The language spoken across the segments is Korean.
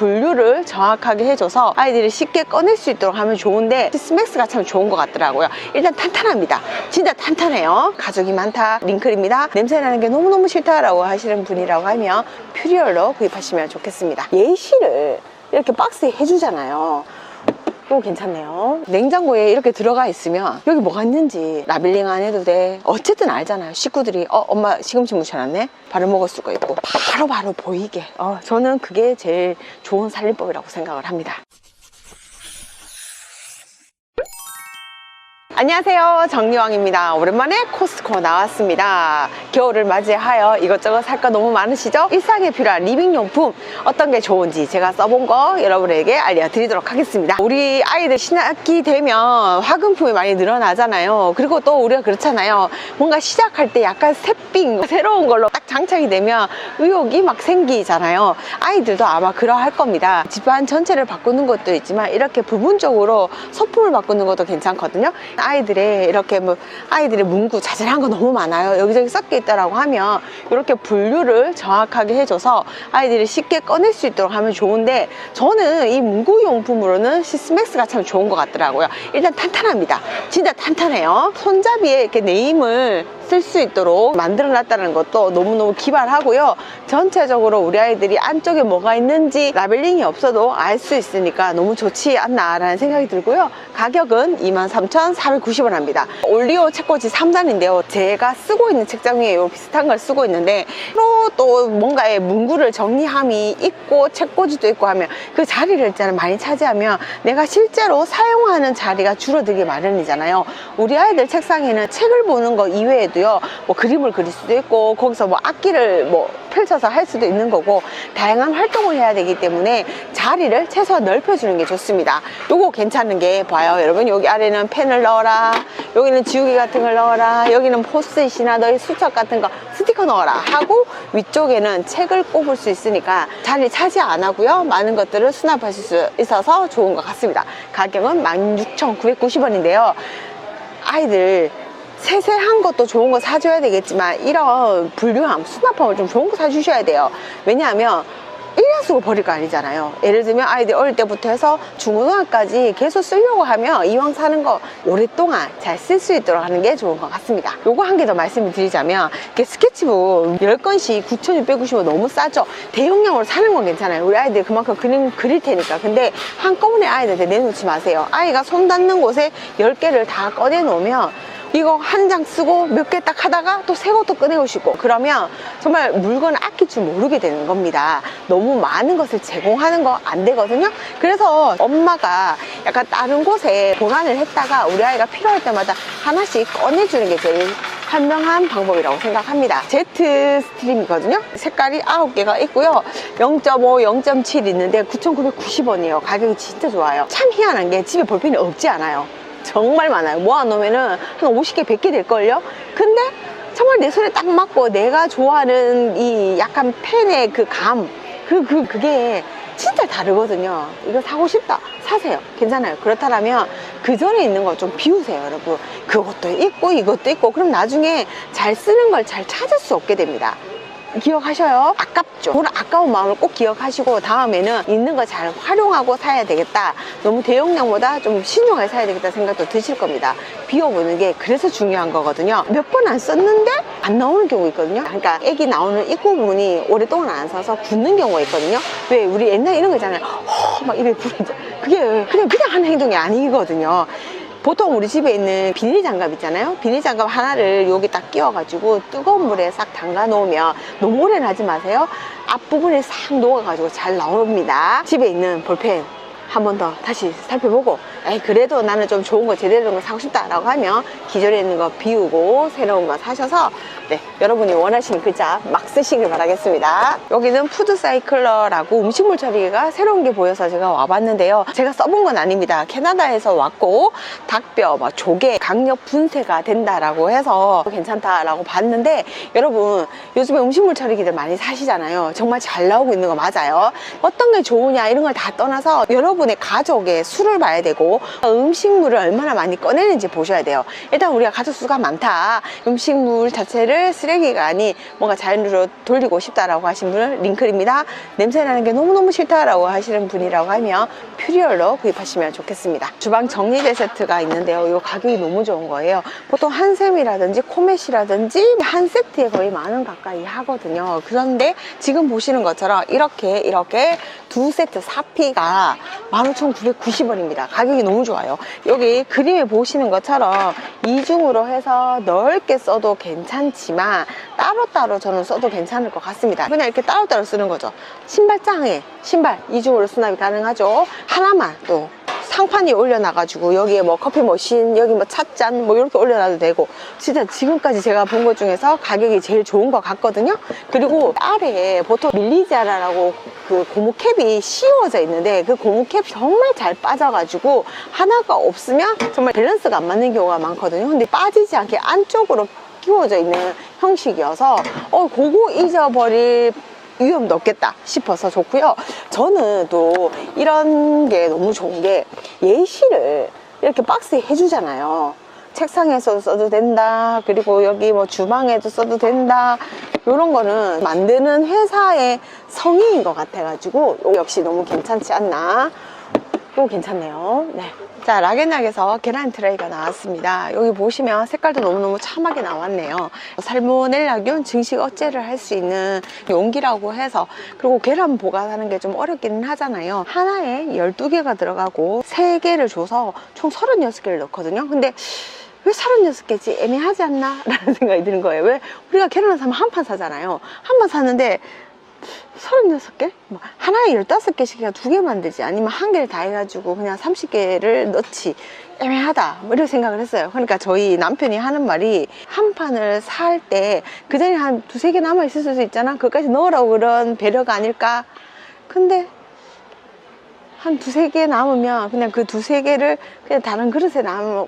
분류를 정확하게 해줘서 아이들이 쉽게 꺼낼 수 있도록 하면 좋은데 스맥스가 참 좋은 것 같더라고요. 일단 탄탄합니다. 진짜 탄탄해요. 가족이 많다. 링클입니다. 냄새나는 게 너무너무 싫다라고 하시는 분이라고 하면 퓨리얼로 구입하시면 좋겠습니다. 예시를 이렇게 박스에 해주잖아요. 이거 괜찮네요. 냉장고에 이렇게 들어가 있으면 여기 뭐가 있는지 라벨링 안 해도 돼. 어쨌든 알잖아요. 식구들이 어 엄마 시금치 묻혀놨네. 바로 먹을 수가 있고 바로 바로 보이게. 어 저는 그게 제일 좋은 살림법이라고 생각을 합니다. 안녕하세요. 정리왕입니다. 오랜만에 코스트코 나왔습니다. 겨울을 맞이하여 이것저것 살 거 너무 많으시죠? 일상에 필요한 리빙용품 어떤 게 좋은지 제가 써본 거 여러분에게 알려드리도록 하겠습니다. 우리 아이들 신학기 되면 화금품이 많이 늘어나잖아요. 그리고 또 우리가 그렇잖아요. 뭔가 시작할 때 약간 새삥 새로운 걸로 딱 장착이 되면 의욕이 막 생기잖아요. 아이들도 아마 그러할 겁니다. 집안 전체를 바꾸는 것도 있지만 이렇게 부분적으로 소품을 바꾸는 것도 괜찮거든요 아이들의 이렇게 뭐 아이들의 문구 자잘한 거 너무 많아요. 여기저기 섞여 있다라고 하면 이렇게 분류를 정확하게 해줘서 아이들이 쉽게 꺼낼 수 있도록 하면 좋은데 저는 이 문구 용품으로는 시스맥스가 참 좋은 것 같더라고요. 일단 탄탄합니다. 진짜 탄탄해요. 손잡이에 이렇게 네임을 쓸 수 있도록 만들어 놨다는 것도 너무너무 기발하고요. 전체적으로 우리 아이들이 안쪽에 뭐가 있는지 라벨링이 없어도 알 수 있으니까 너무 좋지 않나 라는 생각이 들고요. 가격은 23,490원 합니다. 올리오 책꽂이 3단인데요. 제가 쓰고 있는 책장 위에 요 비슷한 걸 쓰고 있는데 또 뭔가의 문구를 정리함이 있고 책꽂이도 있고 하면 그 자리를 일단 많이 차지하면 내가 실제로 사용하는 자리가 줄어들기 마련이잖아요. 우리 아이들 책상에는 책을 보는 거 이외에도 요. 뭐 그림을 그릴 수도 있고 거기서 뭐 악기를 뭐 펼쳐서 할 수도 있는 거고 다양한 활동을 해야 되기 때문에 자리를 최소한 넓혀주는 게 좋습니다. 요거 괜찮은 게 봐요. 여러분 여기 아래는 펜을 넣어라. 여기는 지우개 같은 걸 넣어라. 여기는 포스트잇이나 너의 수첩 같은 거 스티커 넣어라 하고 위쪽에는 책을 꼽을 수 있으니까 자리 차지 안 하고요. 많은 것들을 수납하실 수 있어서 좋은 것 같습니다. 가격은 16,990원인데요. 아이들 세세한 것도 좋은 거 사줘야 되겠지만 이런 분류함, 수납함을 좀 좋은 거 사주셔야 돼요. 왜냐하면 1년 쓰고 버릴 거 아니잖아요. 예를 들면 아이들 어릴 때부터 해서 중고등학까지 계속 쓰려고 하면 이왕 사는 거 오랫동안 잘 쓸 수 있도록 하는 게 좋은 것 같습니다. 요거 한 개 더 말씀을 드리자면 이렇게 스케치북 10건씩 9,690원 너무 싸죠? 대용량으로 사는 건 괜찮아요. 우리 아이들 그만큼 그림 그릴 테니까. 근데 한꺼번에 아이들한테 내놓지 마세요. 아이가 손 닿는 곳에 10개를 다 꺼내 놓으면 이거 한 장 쓰고 몇 개 딱 하다가 또 새 것도 꺼내오시고 그러면 정말 물건을 아낄 줄 모르게 되는 겁니다. 너무 많은 것을 제공하는 거 안 되거든요. 그래서 엄마가 약간 다른 곳에 보관을 했다가 우리 아이가 필요할 때마다 하나씩 꺼내주는 게 제일 현명한 방법이라고 생각합니다. Z 스트림이거든요. 색깔이 9개가 있고요. 0.5, 0.7 있는데 9,990원이에요. 가격이 진짜 좋아요. 참 희한한 게 집에 볼펜이 없지 않아요. 정말 많아요. 모아놓으면은 한 50개, 100개 될걸요? 근데 정말 내 손에 딱 맞고 내가 좋아하는 이 약간 펜의 그 감, 그, 그, 그게 진짜 다르거든요. 이거 사고 싶다. 사세요. 괜찮아요. 그렇다면 그 전에 있는 거 좀 비우세요, 여러분. 그것도 있고 이것도 있고 그럼 나중에 잘 쓰는 걸 잘 찾을 수 없게 됩니다. 기억하셔요. 아깝죠. 그런 아까운 마음을 꼭 기억하시고 다음에는 있는 거 잘 활용하고 사야 되겠다. 너무 대용량보다 좀 신중하게 사야 되겠다 생각도 드실 겁니다. 비워보는 게 그래서 중요한 거거든요. 몇 번 안 썼는데 안 나오는 경우 있거든요. 그러니까 애기 나오는 입구 부분이 오랫동안 안 사서 굳는 경우가 있거든요. 왜 우리 옛날 이런 거 있잖아요. 허, 막 입에 불이 그게 그냥 그냥 하는 행동이 아니거든요. 보통 우리 집에 있는 비닐 장갑 있잖아요. 비닐 장갑 하나를 여기 딱 끼워가지고 뜨거운 물에 싹 담가 놓으면 너무 오래는 하지 마세요. 앞부분에 싹 녹아가지고 잘 나옵니다. 집에 있는 볼펜 한 번 더 다시 살펴보고 에이 그래도 나는 좀 좋은 거 제대로 된 거 사고 싶다라고 하면 기존에 있는 거 비우고 새로운 거 사셔서 네 여러분이 원하시는 글자 막 쓰시길 바라겠습니다. 여기는 푸드 사이클러라고 음식물 처리기가 새로운 게 보여서 제가 와봤는데요. 제가 써본 건 아닙니다. 캐나다에서 왔고 닭뼈 뭐 조개 강력 분쇄가 된다라고 해서 괜찮다라고 봤는데 여러분 요즘에 음식물 처리기들 많이 사시잖아요. 정말 잘 나오고 있는 거 맞아요? 어떤 게 좋으냐 이런 걸 다 떠나서 여러분 여러분의 가족의 수를 봐야 되고 음식물을 얼마나 많이 꺼내는지 보셔야 돼요. 일단 우리가 가족 수가 많다. 음식물 자체를 쓰레기가 아닌 뭔가 자연으로 돌리고 싶다라고 하신 분은 링클입니다. 냄새 나는 게 너무너무 싫다라고 하시는 분이라고 하면 퓨리얼로 구입하시면 좋겠습니다. 주방 정리제 세트가 있는데요. 이 가격이 너무 좋은 거예요. 보통 한샘이라든지 코메시라든지 한 세트에 거의 만 원 가까이 하거든요. 그런데 지금 보시는 것처럼 이렇게 이렇게 두 세트 4피가 15,990원입니다. 가격이 너무 좋아요. 여기 그림에 보시는 것처럼 이중으로 해서 넓게 써도 괜찮지만 따로따로 저는 써도 괜찮을 것 같습니다. 그냥 이렇게 따로따로 쓰는 거죠. 신발장에 신발 이중으로 수납이 가능하죠. 하나만 또 상판이 올려놔가지고 여기에 뭐 커피 머신 여기 뭐 찻잔 뭐 이렇게 올려놔도 되고. 진짜 지금까지 제가 본 것 중에서 가격이 제일 좋은 것 같거든요. 그리고 아래에 보통 밀리자라라고 그 고무캡이 씌워져 있는데 그 고무캡 정말 잘 빠져가지고 하나가 없으면 정말 밸런스가 안 맞는 경우가 많거든요. 근데 빠지지 않게 안쪽으로 끼워져 있는 형식이어서 어 그거 잊어버릴 위험도 없겠다 싶어서 좋고요. 저는 또 이런 게 너무 좋은 게 예시를 이렇게 박스에 해주잖아요. 책상에서 써도 된다. 그리고 여기 뭐 주방에도 써도 된다. 이런 거는 만드는 회사의 성의인 것 같아가지고 역시 너무 괜찮지 않나. 이거 괜찮네요. 네. 자, 라겐락에서 계란 트레이가 나왔습니다. 여기 보시면 색깔도 너무너무 참하게 나왔네요. 살모넬라균 증식 억제를 할 수 있는 용기라고 해서 그리고 계란 보관하는 게 좀 어렵기는 하잖아요. 하나에 12개가 들어가고 3개를 줘서 총 36개를 넣거든요. 근데 왜 36개지? 애매하지 않나? 라는 생각이 드는 거예요. 왜 우리가 계란을 사면 한 판 사잖아요. 한 판 사는데 36개? 뭐 하나에 15개씩 그냥 두개 만들지 아니면 한 개를 다 해가지고 그냥 30개를 넣지 애매하다 뭐 이런 생각을 했어요 그러니까 저희 남편이 하는 말이 한 판을 살 때 그 전에 한 두세 개 남아 있을 수도 있잖아 그것까지 넣으라고 그런 배려가 아닐까 근데 한 두세 개 남으면 그냥 그 두세 개를 그냥 다른 그릇에 남아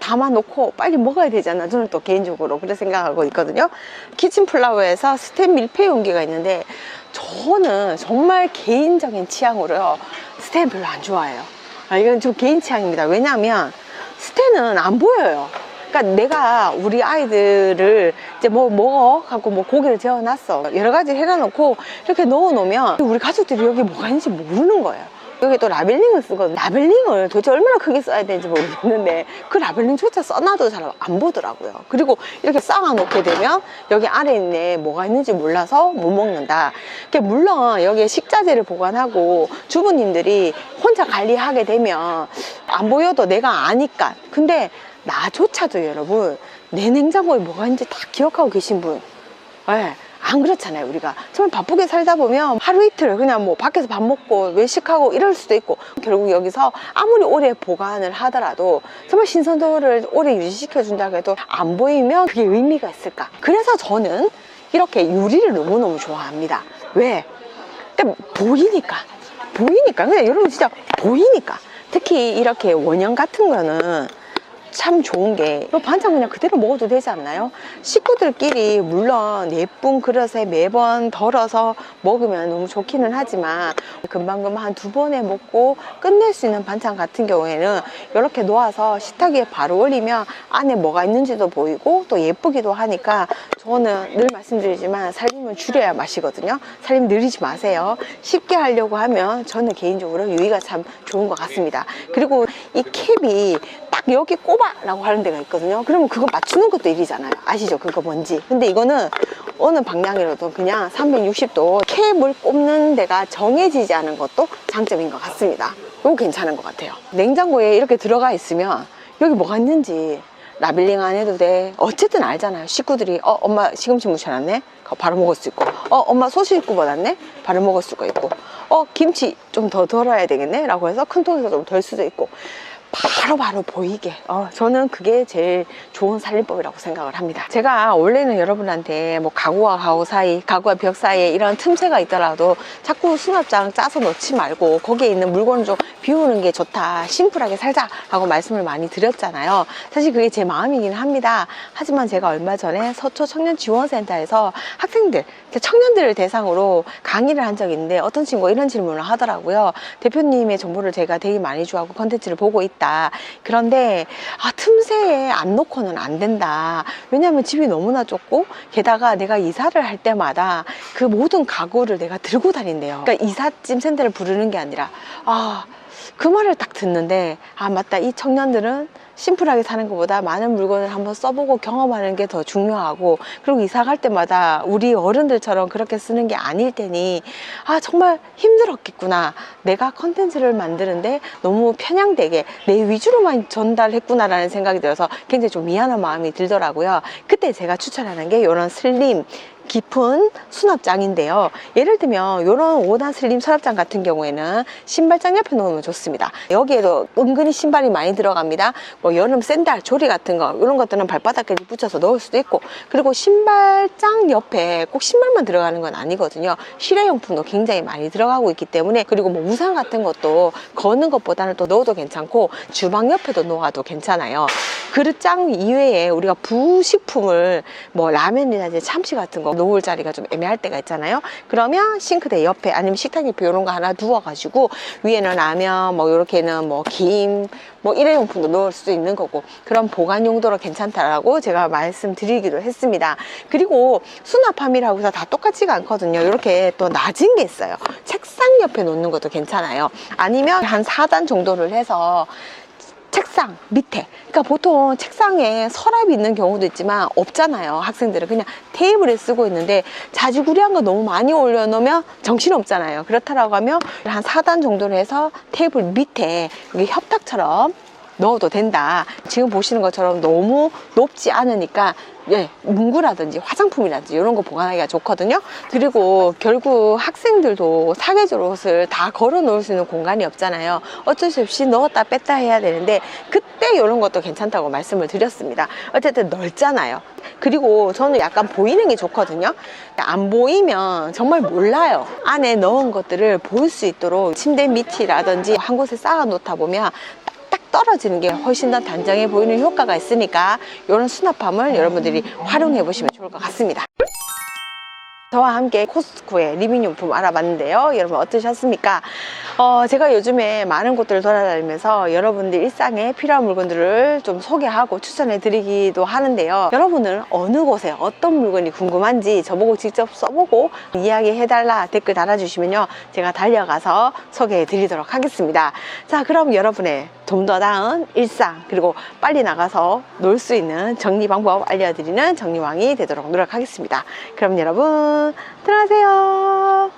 담아놓고 빨리 먹어야 되잖아. 저는 또 개인적으로 그렇게 생각하고 있거든요. 키친 플라워에서 스텐 밀폐 용기가 있는데 저는 정말 개인적인 취향으로요. 스텐 별로 안 좋아해요. 아, 이건 좀 개인 취향입니다. 왜냐하면 스텐은 안 보여요. 그러니까 내가 우리 아이들을 이제 뭐 먹어 갖고 뭐 고기를 재워놨어 여러 가지 해놔놓고 이렇게 넣어놓으면 우리 가족들이 여기 뭐가 있는지 모르는 거예요. 여기 또 라벨링을 쓰거든요. 라벨링을 도대체 얼마나 크게 써야 되는지 모르겠는데 그 라벨링조차 써놔도 잘 안 보더라고요. 그리고 이렇게 쌓아놓게 되면 여기 아래 있네 뭐가 있는지 몰라서 못 먹는다. 물론 여기에 식자재를 보관하고 주부님들이 혼자 관리하게 되면 안 보여도 내가 아니까. 근데 나조차도 여러분 내 냉장고에 뭐가 있는지 다 기억하고 계신 분. 예. 안 그렇잖아요 우리가. 정말 바쁘게 살다 보면 하루 이틀 그냥 뭐 밖에서 밥 먹고 외식하고 이럴 수도 있고. 결국 여기서 아무리 오래 보관을 하더라도 정말 신선도를 오래 유지시켜 준다고 해도 안 보이면 그게 의미가 있을까? 그래서 저는 이렇게 유리를 너무너무 좋아합니다. 왜? 그러니까 보이니까. 보이니까. 그냥 여러분 진짜 보이니까. 특히 이렇게 원형 같은 거는 참 좋은 게 반찬 그냥 그대로 먹어도 되지 않나요? 식구들끼리 물론 예쁜 그릇에 매번 덜어서 먹으면 너무 좋기는 하지만 금방금방 한 두 번에 먹고 끝낼 수 있는 반찬 같은 경우에는 이렇게 놓아서 식탁 위에 바로 올리면 안에 뭐가 있는지도 보이고 또 예쁘기도 하니까 저는 늘 말씀드리지만 살림은 줄여야 맛이거든요. 살림 느리지 마세요. 쉽게 하려고 하면 저는 개인적으로 유의가 참 좋은 것 같습니다. 그리고 이 캡이 딱 여기 꼽아 라고 하는 데가 있거든요. 그러면 그거 맞추는 것도 일이잖아요. 아시죠? 그거 뭔지. 근데 이거는 어느 방향이라도 그냥 360도 캡을 꼽는 데가 정해지지 않은 것도 장점인 것 같습니다. 이거 괜찮은 것 같아요. 냉장고에 이렇게 들어가 있으면 여기 뭐가 있는지 라벨링 안 해도 돼. 어쨌든 알잖아요. 식구들이 어 엄마 시금치. 그거 바로 먹을 수 있고 어 엄마 소시지 구워놨네. 바로 먹을 수가 있고 어 김치 좀 더 덜어야 되겠네. 라고 해서 큰 통에서 좀 덜 수도 있고 바로 바로 보이게. 어, 저는 그게 제일 좋은 살림법이라고 생각을 합니다. 제가 원래는 여러분한테 뭐 가구와 가구 사이 가구와 벽 사이에 이런 틈새가 있더라도 자꾸 수납장 짜서 넣지 말고 거기에 있는 물건을 좀 비우는 게 좋다 심플하게 살자 라고 말씀을 많이 드렸잖아요. 사실 그게 제 마음이긴 합니다. 하지만 제가 얼마 전에 서초 청년 지원센터에서 학생들 청년들을 대상으로 강의를 한 적이 있는데 어떤 친구가 이런 질문을 하더라고요. 대표님의 정보를 제가 되게 많이 좋아하고 컨텐츠를 보고 있다 그런데 아 틈새에 안 놓고는 안 된다. 왜냐하면 집이 너무나 좁고 게다가 내가 이사를 할 때마다 그 모든 가구를 내가 들고 다닌대요. 그러니까 이삿짐 센터를 부르는 게 아니라 아 그 말을 딱 듣는데 아 맞다. 이 청년들은 심플하게 사는 것보다 많은 물건을 한번 써보고 경험하는 게 더 중요하고 그리고 이사 갈 때마다 우리 어른들처럼 그렇게 쓰는 게 아닐 테니 아 정말 힘들었겠구나. 내가 컨텐츠를 만드는데 너무 편향되게 내 위주로만 전달했구나라는 생각이 들어서 굉장히 좀 미안한 마음이 들더라고요. 그때 제가 추천하는 게 이런 슬림 깊은 수납장인데요. 예를 들면 이런 5단 슬림 서랍장 같은 경우에는 신발장 옆에 놓으면 좋습니다. 여기에도 은근히 신발이 많이 들어갑니다. 뭐 여름 샌들, 조리 같은 거 이런 것들은 발바닥에 붙여서 넣을 수도 있고 그리고 신발장 옆에 꼭 신발만 들어가는 건 아니거든요. 실외용품도 굉장히 많이 들어가고 있기 때문에 그리고 뭐 우산 같은 것도 거는 것보다는 또 넣어도 괜찮고 주방 옆에도 놓아도 괜찮아요. 그릇장 이외에 우리가 부식품을 뭐 라면이라든지 참치 같은 거 놓을 자리가 좀 애매할 때가 있잖아요. 그러면 싱크대 옆에 아니면 식탁 옆에 이런 거 하나 두어가지고 위에는 라면 뭐 이렇게는 뭐 김 뭐 일회용품도 넣을 수 있는 거고 그런 보관 용도로 괜찮다라고 제가 말씀드리기도 했습니다. 그리고 수납함이라고 해서 다 똑같지가 않거든요. 이렇게 또 낮은 게 있어요. 책상 옆에 놓는 것도 괜찮아요. 아니면 한 4단 정도를 해서 책상 밑에. 그러니까 보통 책상에 서랍이 있는 경우도 있지만 없잖아요 학생들은. 그냥 테이블에 쓰고 있는데 자지구리한 거 너무 많이 올려놓으면 정신없잖아요. 그렇다라고 하면 한 4단 정도로 해서 테이블 밑에 여기 협탁처럼 넣어도 된다 지금 보시는 것처럼 너무 높지 않으니까 예, 문구라든지 화장품이라든지 이런 거 보관하기가 좋거든요. 그리고 결국 학생들도 사계절 옷을 다 걸어 놓을 수 있는 공간이 없잖아요. 어쩔 수 없이 넣었다 뺐다 해야 되는데 그때 이런 것도 괜찮다고 말씀을 드렸습니다. 어쨌든 넓잖아요. 그리고 저는 약간 보이는 게 좋거든요. 안 보이면 정말 몰라요. 안에 넣은 것들을 볼 수 있도록 침대 밑이라든지 한 곳에 쌓아 놓다 보면 딱 떨어지는 게 훨씬 더 단정해 보이는 효과가 있으니까 이런 수납함을 여러분들이 활용해 보시면 좋을 것 같습니다. 저와 함께 코스트코의 리빙용품 알아봤는데요. 여러분 어떠셨습니까? 어, 제가 요즘에 많은 곳들을 돌아다니면서 여러분들 일상에 필요한 물건들을 좀 소개하고 추천해 드리기도 하는데요. 여러분은 어느 곳에 어떤 물건이 궁금한지 저보고 직접 써보고 이야기해달라 댓글 달아주시면요. 제가 달려가서 소개해 드리도록 하겠습니다. 자, 그럼 여러분의 좀 더 나은 일상 그리고 빨리 나가서 놀 수 있는 정리 방법 알려드리는 정리왕이 되도록 노력하겠습니다. 그럼 여러분 들어가세요.